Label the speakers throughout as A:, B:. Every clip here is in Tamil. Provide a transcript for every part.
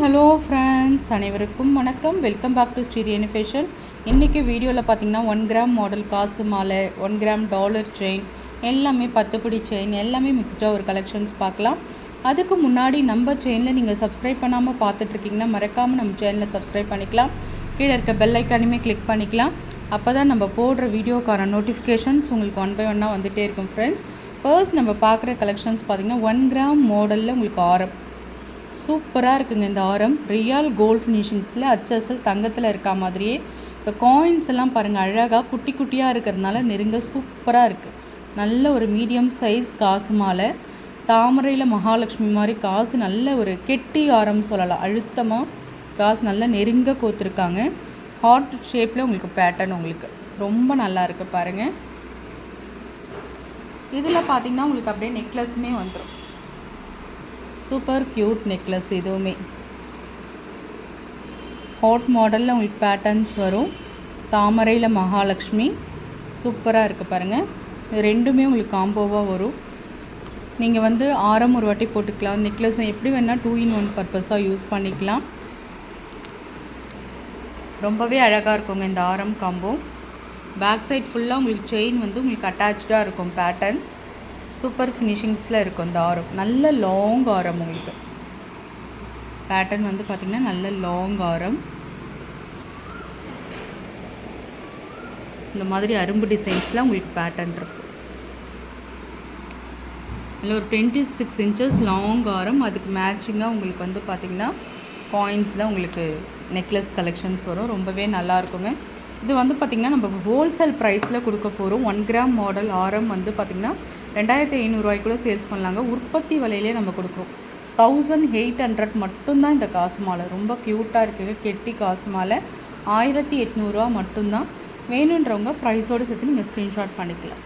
A: ஹலோ ஃப்ரெண்ட்ஸ் அனைவருக்கும் வணக்கம். Welcome back to Sririyani fashion இன்றைக்கி வீடியோவில் பார்த்தீங்கன்னா ஒன் கிராம் மாடல் காசு மாலை ஒன் கிராம் டாலர் செயின் எல்லாமே பத்துப்படி செயின் எல்லாமே மிக்ஸ்டாக ஒரு கலெக்ஷன்ஸ் பார்க்கலாம். அதுக்கு முன்னாடி நம்ம செயினில் நீங்கள் சப்ஸ்கிரைப் பண்ணாமல் பார்த்துட்ருக்கீங்கன்னா மறக்காமல் நம்ம செயினில் சப்ஸ்கிரைப் பண்ணிக்கலாம். கீழே இருக்க பெல் ஐக்கானுமே கிளிக் பண்ணிக்கலாம். அப்போ தான் நம்ம போடுற வீடியோக்கான நோட்டிஃபிகேஷன்ஸ் உங்களுக்கு ஒன் பை ஒன்னாக வந்துகிட்டே இருக்கும் ஃப்ரெண்ட்ஸ் ஃபர்ஸ்ட் நம்ம பார்க்குற கலெக்ஷன்ஸ் பார்த்திங்கன்னா ஒன் கிராம் மாடலில் உங்களுக்கு ஆரம் சூப்பராக இருக்குங்க இந்த ஆரம். ரியல் கோல்ட் ஃபினிஷிங்ஸில் அச்சசல் தங்கத்தில் இருக்கா மாதிரியே. இப்போ காயின்ஸ் எல்லாம் பாருங்கள் அழகாக குட்டி குட்டியாக இருக்கிறதுனால நெருங்க சூப்பராக இருக்குது நல்ல ஒரு மீடியம் சைஸ் காசு மாலை. தாமரையில் மகாலட்சுமி மாதிரி காசு நல்ல ஒரு கெட்டி ஆரம் சொல்லலாம். அழுத்தமாக காசு நல்லா நெருங்க கோத்துருக்காங்க. ஹார்ட் ஷேப்பில் உங்களுக்கு பேட்டர்ன் உங்களுக்கு. ரொம்ப நல்லா இருக்குது பாருங்கள் இதில் பார்த்தீங்கன்னா உங்களுக்கு அப்படியே நெக்லஸுமே வந்துடும் சூப்பர் க்யூட் நெக்லஸ் இதுவுமே. ஹாட் மாடலில் உங்களுக்கு பேட்டர்ன்ஸ் வரும். தாமரையில் மகாலட்சுமி. சூப்பராக இருக்குது பாருங்கள் ரெண்டுமே உங்களுக்கு காம்போவாக வரும். நீங்கள் வந்து ஆரம் ஒரு வாட்டி போட்டுக்கலாம். நெக்லஸும் எப்படி வேணால் டூ இன் ஒன் பர்பஸாக யூஸ் பண்ணிக்கலாம். ரொம்பவே அழகாக இருக்குங்க இந்த ஆரம் காம்போ பேக் சைட் ஃபுல்லாக உங்களுக்கு செயின் வந்து உங்களுக்கு அட்டாச்சாக இருக்கும் பேட்டர்ன் சூப்பர் ஃபினிஷிங்ஸில் இருக்கும் இந்த ஆரம். நல்ல லாங் ஆரம் உங்களுக்கு. பேட்டர்ன் வந்து பார்த்திங்கன்னா நல்ல லாங் ஆரம். இந்த மாதிரி அரும்பு டிசைன்ஸில் உங்களுக்கு பேட்டர்ன் இருக்கும். இல்லை ஒரு டுவெண்ட்டி சிக்ஸ் இன்ச்சஸ் லாங் ஆரம். அதுக்கு மேட்சிங்காக உங்களுக்கு வந்து பார்த்திங்கன்னா காயின்ஸில் உங்களுக்கு நெக்லஸ் கலெக்ஷன்ஸ் வரும். ரொம்பவே நல்லாயிருக்குமே இது வந்து பார்த்திங்கன்னா நம்ம ஹோல்சேல் ப்ரைஸில் கொடுக்க போகிறோம் ஒன் கிராம் மாடல் ஆரம் வந்து பார்த்திங்கன்னா ரெண்டாயிரத்தி ஐநூறுரூவாய்க்குள்ள சேல்ஸ் பண்ணலாங்க. உற்பத்தி விலையிலே நம்ம கொடுக்குறோம். தௌசண்ட் எயிட் ஹண்ட்ரட் மட்டும்தான் இந்த காசு மாலை. ரொம்ப க்யூட்டாக இருக்குங்க. கெட்டி காசு மாலை. ஆயிரத்தி எட்நூறுரூவா மட்டும்தான். வேணுன்றவங்க ப்ரைஸோடு சேர்த்து நீங்கள் ஸ்க்ரீன்ஷாட் பண்ணிக்கலாம்.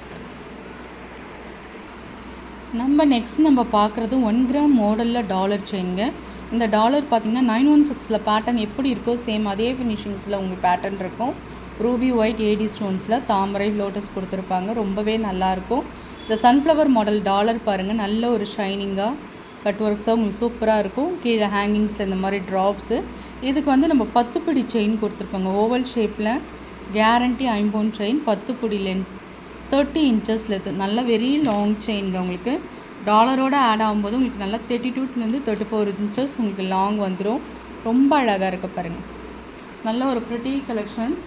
A: நம்ம நெக்ஸ்ட் நம்ம பார்க்குறது ஒன் கிராம் மாடலில் டாலர் செயின்ங்க இந்த டாலர் பார்த்திங்கன்னா நைன் ஒன் சிக்ஸில் பேட்டர்ன் எப்படி இருக்கோ சேம் அதே ஃபினிஷிங்ஸில் உங்களுக்கு பேட்டர்ன் இருக்கும். ரூபி ஒயிட் ஏடி ஸ்டோன்ஸில் தாமரை லோட்டஸ் கொடுத்துருப்பாங்க. ரொம்பவே நல்லாயிருக்கும் இந்த சன்ஃப்ளவர் மாடல் டாலர் பாருங்கள் நல்ல ஒரு ஷைனிங்காக கட் ஒர்க்ஸாக உங்களுக்கு சூப்பராக இருக்கும். கீழே ஹேங்கிங்ஸில் இந்த மாதிரி ட்ராப்ஸு இதுக்கு வந்து நம்ம பத்து பிடி செயின் கொடுத்துருப்பாங்க ஓவல் ஷேப்பில் கேரண்டி ஐம்பவுன் செயின் பத்து பிடி லென்த் தேர்ட்டி இன்ச்சஸில் இது நல்ல வெரி லாங் செயின்ங்க உங்களுக்கு. டாலரோடு ஆட் ஆகும்போது உங்களுக்கு நல்லா தேர்ட்டி டூலேருந்து தேர்ட்டி ஃபோர் இன்ச்சஸ் உங்களுக்கு லாங் வந்துடும் ரொம்ப அழகாக இருக்க பாருங்கள் நல்ல ஒரு ப்ரிட்டி கலெக்ஷன்ஸ்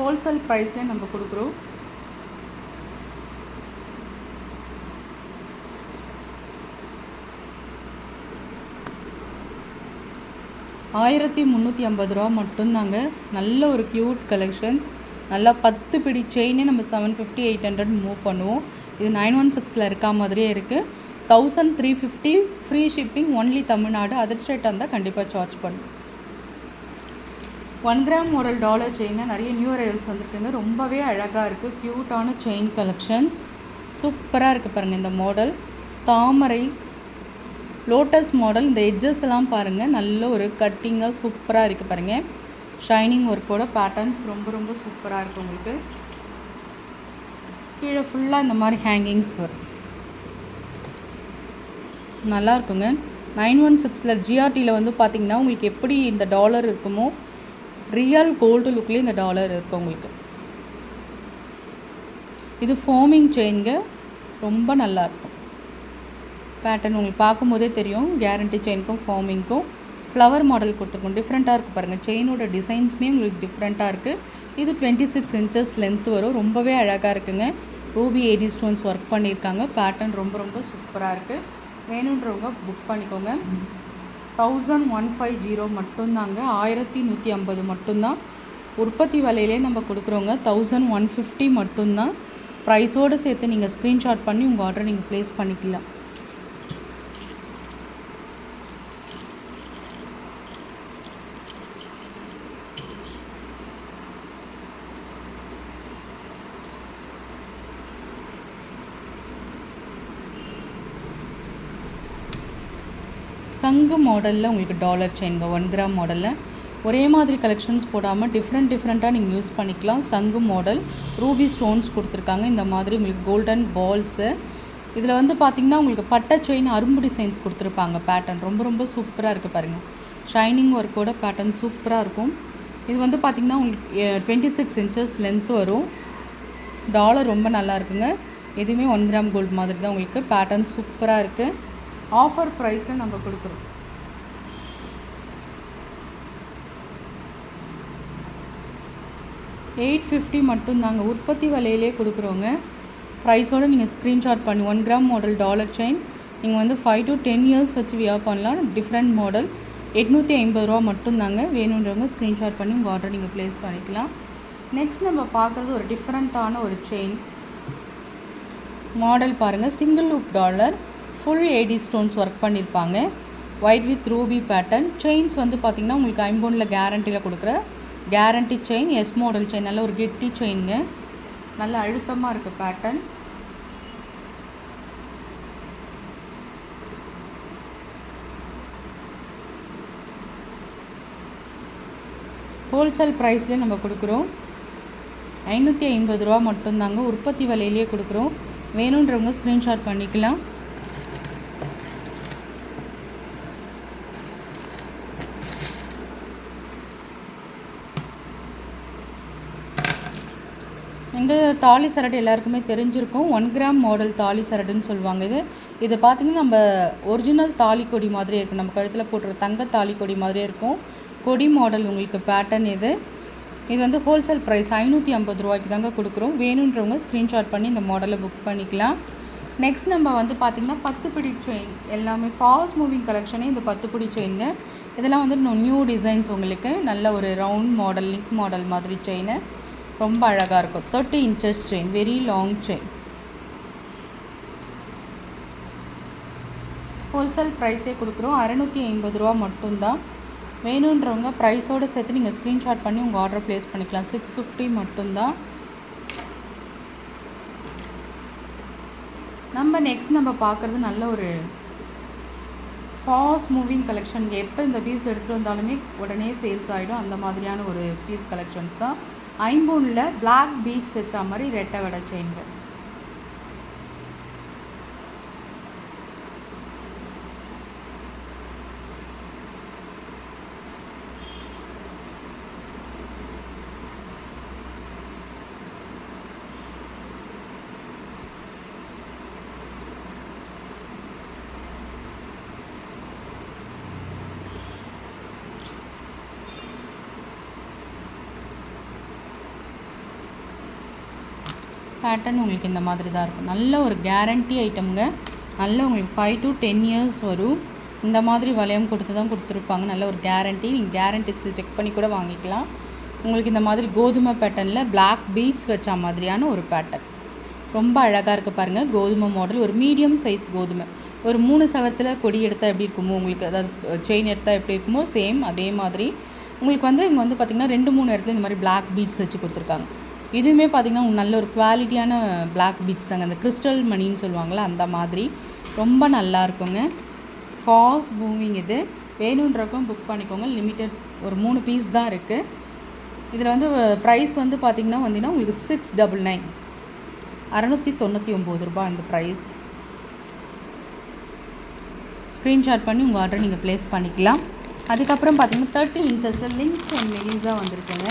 A: ஹோல்சேல் ப்ரைஸ்லேயே நம்ம கொடுக்குறோம். ஆயிரத்தி முந்நூற்றி ஐம்பது ரூபா மட்டும்தாங்க. நல்ல ஒரு க்யூட் கலெக்ஷன்ஸ் நல்லா பத்து பிடி செயினே நம்ம seven fifty eight hundred move பண்ணுவோம். இது நைன் ஒன் சிக்ஸில் இருக்கா மாதிரியே இருக்குது thousand three fifty free shipping only Tamil Nadu. Other ஸ்டேட்டாக இருந்தால் கண்டிப்பாக சார்ஜ் பண்ணும். ஒன் கிராம் மாடல் டாலர் செயினில் நிறைய நியூ அரைவல்ஸ் வந்திருக்குங்க. ரொம்பவே அழகாக இருக்குது க்யூட்டான செயின் கலெக்ஷன்ஸ் சூப்பராக இருக்குது பாருங்கள் இந்த மாடல் தாமரை லோட்டஸ் மாடல் இந்த எட்ஜஸ் எல்லாம் பாருங்கள் நல்ல ஒரு கட்டிங்காக சூப்பராக இருக்குது பாருங்கள் ஷைனிங் ஒர்க்கோட பேட்டர்ன்ஸ் ரொம்ப ரொம்ப சூப்பராக இருக்குது உங்களுக்கு. கீழே ஃபுல்லாக இந்த மாதிரி ஹேங்கிங்ஸ் வரும். நல்லா இருக்குங்க. நைன் ஒன் சிக்ஸில் ஜிஆர்டியில் வந்து பார்த்திங்கன்னா உங்களுக்கு எப்படி இந்த டாலர் இருக்குமோ ரியல் கோல்டு லுக்லேயே இந்த டாலர் இருக்கும் உங்களுக்கு. இது ஃபோமிங் செயின்க ரொம்ப நல்லாயிருக்கும் பேட்டர்ன் உங்களுக்கு பார்க்கும்போதே தெரியும். கேரண்டி செயினுக்கும் ஃபார்மிங்க்கும் ஃப்ளவர் மாடல் கொடுத்துருக்கோம். டிஃப்ரெண்ட்டாக இருக்குது பாருங்கள் செயினோட டிசைன்ஸுமே உங்களுக்கு டிஃப்ரெண்ட்டாக இருக்குது இது டுவெண்ட்டி சிக்ஸ் இன்ச்சஸ் லென்த் வரும். ரொம்பவே அழகாக இருக்குங்க. ரூபி ஏடி ஸ்டோன்ஸ் ஒர்க் பண்ணியிருக்காங்க. பேட்டர்ன் ரொம்ப ரொம்ப சூப்பராக இருக்குது வேணுன்றவங்க புக் பண்ணிக்கோங்க. தௌசண்ட் ஒன் ஃபைவ் ஜீரோ மட்டும்தாங்க. ஆயிரத்தி நூற்றி ஐம்பது மட்டும்தான். உற்பத்தி விலையிலே நம்ம கொடுக்குறோங்க தௌசண்ட் ஒன் ஃபிஃப்டி மட்டும்தான். ப்ரைஸோடு சேர்த்து நீங்கள் ஸ்க்ரீன்ஷாட் பண்ணி உங்கள் ஆர்டரை நீங்கள் ப்ளேஸ் பண்ணிக்கலாம். சங்கு மாடலில் உங்களுக்கு டாலர் செயின்ங்க ஒன் கிராம் மாடலில். ஒரே மாதிரி கலெக்ஷன்ஸ் போடாமல் டிஃப்ரெண்ட் டிஃப்ரெண்ட்டாக நீங்கள் யூஸ் பண்ணிக்கலாம். சங்கு மாடல் ரூபி ஸ்டோன்ஸ் கொடுத்துருக்காங்க. இந்த மாதிரி உங்களுக்கு கோல்டன் பால்ஸு இதில் வந்து பார்த்திங்கன்னா உங்களுக்கு பட்டை செயின் அரும்பு டிசைன்ஸ் கொடுத்துருப்பாங்க பேட்டர்ன் ரொம்ப ரொம்ப சூப்பராக இருக்குது பாருங்கள் ஷைனிங் ஒர்க்கோட பேட்டர்ன் சூப்பராக இருக்கும். இது வந்து பார்த்திங்கன்னா உங்களுக்கு டுவெண்ட்டி சிக்ஸ் இன்ச்சஸ் லென்த் வரும். டாலர் ரொம்ப நல்லா இருக்குங்க. எதுவுமே ஒன் கிராம் கோல்டு மாதிரி தான் உங்களுக்கு பேட்டர்ன் சூப்பராக இருக்குது ஆஃபர் ப்ரைஸில் நம்ம கொடுக்குறோம். எயிட் ஃபிஃப்டி மட்டும்தாங்க. உற்பத்தி விலையிலே கொடுக்குறோங்க ப்ரைஸோடு நீங்கள் ஸ்க்ரீன்ஷாட் பண்ணி one gram model dollar chain நீங்கள் வந்து ஃபைவ் டு டென் இயர்ஸ் வச்சு வியர் பண்ணலாம் டிஃப்ரெண்ட் மாடல் எட்நூற்றி ஐம்பது ரூபா மட்டும்தாங்க வேணுன்றவங்க ஸ்க்ரீன்ஷாட் பண்ணி உங்கள் ஆர்டர் நீங்கள் ப்ளேஸ் பண்ணிக்கலாம். நெக்ஸ்ட் நம்ம பார்க்குறது ஒரு டிஃப்ரெண்ட்டான ஒரு செயின் மாடல் பாருங்கள் single loop dollar full AD stones work பண்ணியிருப்பாங்க white with ruby pattern chains வந்து பார்த்திங்கன்னா உங்களுக்கு ஐம்பொனில் கேரண்டியில் கொடுக்குற guarantee chain S model chain நல்ல ஒரு கெட்டி செயினுங்க நல்ல அழுத்தமாக இருக்குது பேட்டர்ன் ஹோல்சேல் ப்ரைஸ்லேயே நம்ம கொடுக்குறோம். ஐநூற்றி ஐம்பது ரூபா மட்டும்தாங்க உற்பத்தி விலையிலேயே கொடுக்குறோம். வேணுன்றவங்க ஸ்க்ரீன்ஷாட் பண்ணிக்கலாம். இந்த தாலி சரடு எல்லாருக்குமே தெரிஞ்சிருக்கும். ஒன் கிராம் மாடல் தாலி சரடுன்னு சொல்லுவாங்க இது. இது பார்த்திங்கன்னா நம்ம ஒரிஜினல் தாலி கொடி மாதிரியே இருக்கும். நம்ம கழுத்தில் போட்டுற தங்க தாலி கொடி மாதிரியே இருக்கும். கொடி மாடல் உங்களுக்கு பேட்டர்ன் இது. இது வந்து ஹோல்சேல் ப்ரைஸ் ஐநூற்றி ஐம்பது ரூபாய்க்கு தாங்க கொடுக்குறோம். வேணுன்றவங்க ஸ்க்ரீன்ஷாட் பண்ணி இந்த மாடலை புக் பண்ணிக்கலாம். நெக்ஸ்ட் நம்ம வந்து பார்த்திங்கன்னா பத்து பிடி செயின் எல்லாமே ஃபாஸ்ட் மூவிங் கலெக்ஷனே இந்த பத்து பிடி செயின்னு இதெல்லாம் வந்து நியூ டிசைன்ஸ் உங்களுக்கு. நல்ல ஒரு ரவுண்ட் மாடல் லிங்க் மாடல் மாதிரி செயின் ரொம்ப அழகாக இருக்கும். Thirty inches chain very long chain wholesale ப்ரைஸே கொடுக்குறோம். அறநூற்றி ஐம்பது ரூபா மட்டும்தான். வேணுன்றவங்க ப்ரைஸோடு சேர்த்து நீங்கள் ஸ்க்ரீன்ஷாட் பண்ணி உங்கள் ஆர்டர் ப்ளேஸ் பண்ணிக்கலாம். சிக்ஸ் ஃபிஃப்டி மட்டும்தான். நம்ம நெக்ஸ்ட் நம்ம பார்க்குறது நல்ல ஒரு ஃபாஸ்ட் மூவிங் கலெக்ஷன் எப்போ இந்த பீஸ் எடுத்துகிட்டு வந்தாலுமே உடனே சேல்ஸ் ஆகிடும் அந்த மாதிரியான ஒரு பீஸ் கலெக்ஷன்ஸ் தான். ஐம்பூனில் பிளாக் பீட்ஸ் வச்ச மாதிரி ரெட்டை வடை செயின்கள் பேட்டர்ன் உங்களுக்கு இந்த மாதிரி தான் இருக்கும். நல்ல ஒரு கேரண்டி ஐட்டம்ங்க நல்ல உங்களுக்கு ஃபைவ் டு டென் இயர்ஸ் வரும். இந்த மாதிரி வளையம் கொடுத்து தான் கொடுத்துருப்பாங்க. நல்ல ஒரு கேரண்டி நீங்கள் கேரண்டிஸில் செக் பண்ணி கூட வாங்கிக்கலாம். உங்களுக்கு இந்த மாதிரி கோதுமை பேட்டர்னில் பிளாக் பீட்ஸ் வச்ச மாதிரியான ஒரு பேட்டர்ன் ரொம்ப அழகாக இருக்குது பாருங்கள் கோதுமை மாடல் ஒரு மீடியம் சைஸ் கோதுமை. ஒரு மூணு சவத்தில் கொடி எடுத்தால் எப்படி இருக்குமோ உங்களுக்கு? அதாவது செயின் எடுத்தால் எப்படி இருக்குமோ சேம் அதே மாதிரி. உங்களுக்கு வந்து இங்கே வந்து பார்த்திங்கன்னா ரெண்டு மூணு இடத்துல இந்த மாதிரி பிளாக் பீட்ஸ் வச்சு கொடுத்துருக்காங்க. இதுவுமே பார்த்திங்கன்னா நல்ல ஒரு குவாலிட்டியான பிளாக் பீட்ஸ் தாங்க. அந்த கிறிஸ்டல் மணின்னு சொல்லுவாங்கள்ல அந்த மாதிரி. ரொம்ப நல்லா இருக்குங்க. ஃபாஸ்ட் மூவிங் இது. வேணுன்றக்கும் புக் பண்ணிக்கோங்க. லிமிட்டட் ஒரு மூணு பீஸ் தான் இருக்குது இதில் வந்து ப்ரைஸ் வந்து பார்த்திங்கன்னா வந்தீங்கன்னா உங்களுக்கு சிக்ஸ் டபுள் நைன் அறநூற்றி தொண்ணூற்றி ஒம்பது ரூபாய் இந்த ப்ரைஸ் ஸ்க்ரீன்ஷாட் பண்ணி உங்கள் ஆர்டர் நீங்கள் ப்ளேஸ் பண்ணிக்கலாம். அதுக்கப்புறம் பார்த்தீங்கன்னா தேர்ட்டி இன்ச்சஸில் லிங்க்ஸ் அண்ட் மெலிஸாக வந்திருக்குங்க.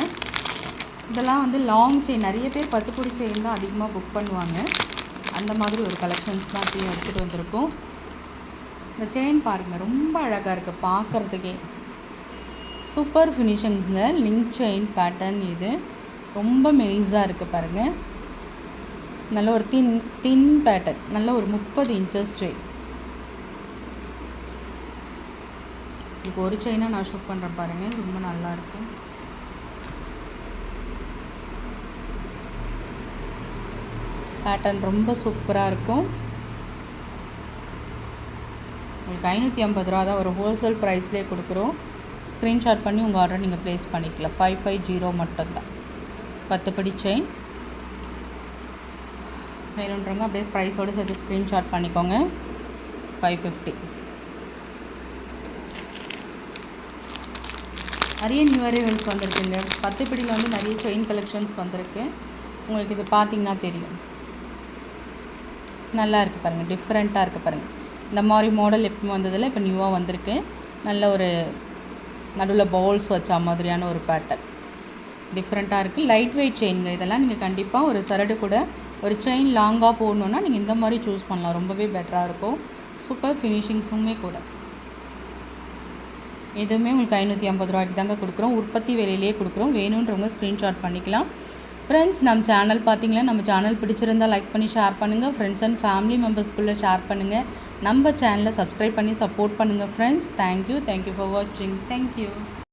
A: இதெல்லாம் வந்து லாங் செயின் நிறைய பேர் பத்து பொடி செயின் தான் அதிகமாக புக் பண்ணுவாங்க. அந்த மாதிரி ஒரு கலெக்ஷன்ஸ் தான் இப்பயும் எடுத்துகிட்டு வந்திருக்கோம். இந்த செயின் பாருங்கள் ரொம்ப அழகாக இருக்குது பார்க்குறதுக்கே சூப்பர் ஃபினிஷிங்குங்க லிங்க் செயின் பேட்டர்ன் இது. ரொம்ப மெலிஸாக இருக்குது பாருங்கள் நல்ல ஒரு தின் தின் பேட்டர்ன் நல்ல ஒரு முப்பது இன்ச்சஸ் செயின் இப்போ ஒரு செயினாக நான் ஷூட் பண்ணுறேன் பாருங்கள் ரொம்ப நல்லாயிருக்கும் பேட்டர்ன் ரொம்ப சூப்பராக இருக்கும். உங்களுக்கு ஐநூற்றி ஐம்பது ரூபா தான் ஒரு ஹோல்சேல் ப்ரைஸ்லேயே கொடுக்குறோம். ஸ்க்ரீன்ஷாட் பண்ணி உங்கள் ஆர்டர் நீங்கள் ப்ளேஸ் பண்ணிக்கலாம். ஃபைவ் ஃபைவ் ஜீரோ மட்டும்தான் பத்துப்படி செயின் வேணுன்றவங்க அப்படியே ப்ரைஸோடு சேர்த்து ஸ்க்ரீன்ஷாட் பண்ணிக்கோங்க. ஃபைவ் ஃபிஃப்டி நிறைய நியூ அரைவல்ஸ் வந்திருக்குங்க. பத்து பிடியில் வந்து நிறைய செயின் கலெக்ஷன்ஸ் வந்திருக்கு. உங்களுக்கு இது பார்த்தீங்கன்னா தெரியும். நல்லா இருக்குது பாருங்கள் டிஃப்ரெண்ட்டாக இருக்குது பாருங்கள் இந்த மாதிரி மாடல் எப்பவும் வந்ததில் இப்போ நியூவாக வந்திருக்கு. நல்ல ஒரு நடுவில் பவுல்ஸ் வச்ச மாதிரியான ஒரு பேட்டர்ன் டிஃப்ரெண்ட்டாக இருக்குது லைட் வெயிட் செயின்ங்க இதெல்லாம் நீங்கள் கண்டிப்பாக ஒரு சரடு கூட ஒரு செயின் லாங்காக போடணுன்னா நீங்கள் இந்த மாதிரி சூஸ் பண்ணலாம். ரொம்பவே பெட்டராக இருக்கும். சூப்பர் ஃபினிஷிங்ஸுமே கூட. எதுவுமே உங்களுக்கு ஐநூற்றி ஐம்பது ரூபாய்க்கு தாங்க கொடுக்குறோம். உற்பத்தி விலையிலேயே கொடுக்குறோம். வேணுன்றவங்க ஸ்க்ரீன்ஷாட் பண்ணிக்கலாம். ஃப்ரெண்ட்ஸ் நம்ம சேனல் பார்த்தீங்களா நம்ம சேனல் பிடிச்சிருந்தா லைக் பண்ணி ஷேர் பண்ணுங்கள் ஃப்ரெண்ட்ஸ் அண்ட் ஃபேமிலி மெம்பர்ஸ்குள்ளே ஷேர் பண்ணுங்கள் நம்ம சேனலை சப்ஸ்கிரைப் பண்ணி சப்போர்ட் பண்ணுங்கள் friends thank you thank you for வாட்சிங் தேங்க்யூ